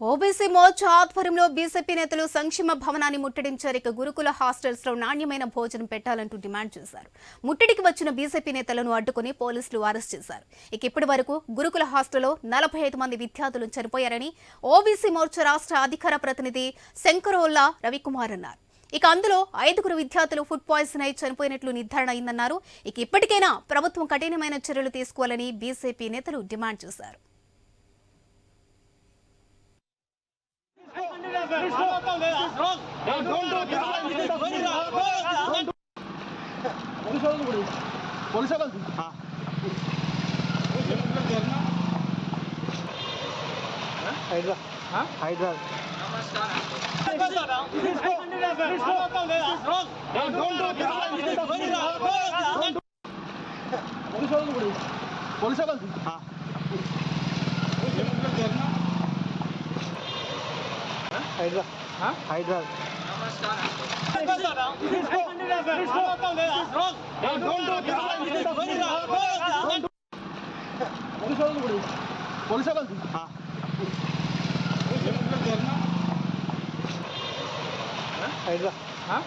OBC Morcha ఆధ్వర్యంలో BJP నేతలు సంక్షేమ భవనాన్ని ముట్టడించారు. ఇక గురుకుల హాస్టల్స్లో నాణ్యమైన భోజనం పెట్టాలంటూ డిమాండ్ చేశారు. ముట్టడికి వచ్చిన బీజేపీ నేతలను అడ్డుకుని పోలీసులు అరెస్ట్ చేశారు. ఇక ఇప్పటి వరకు గురుకుల హాస్టల్లో నలభై ఐదు మంది విద్యార్థులు చనిపోయారని ఓబీసీ మోర్చా రాష్ట్ర అధికార ప్రతినిధి శంకరోల్లా రవికుమార్ అన్నారు. ఇక అందులో ఐదుగురు విద్యార్థులు ఫుడ్ పాయిజన్ అయి చనిపోయినట్లు నిర్ధారణ అయిందన్నారు. ఇక ఇప్పటికైనా ప్రభుత్వం కఠినమైన చర్యలు తీసుకోవాలని బీజేపీ నేతలు డిమాండ్ చేశారు. పోలీసు వాళ్ళది హైదరా హైదరా పోలీసు వాళ్ళది పోలీసు వాళ్ళది హైదరా హైదరా పోలీసు వాళ్ళది హైదరా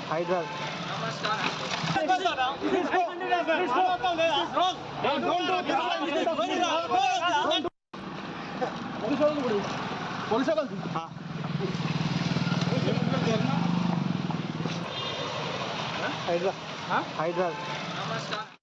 హైదరా పోలీసు వాళ్ళది పోలీసు వాళ్ళది హైదరా హైదరా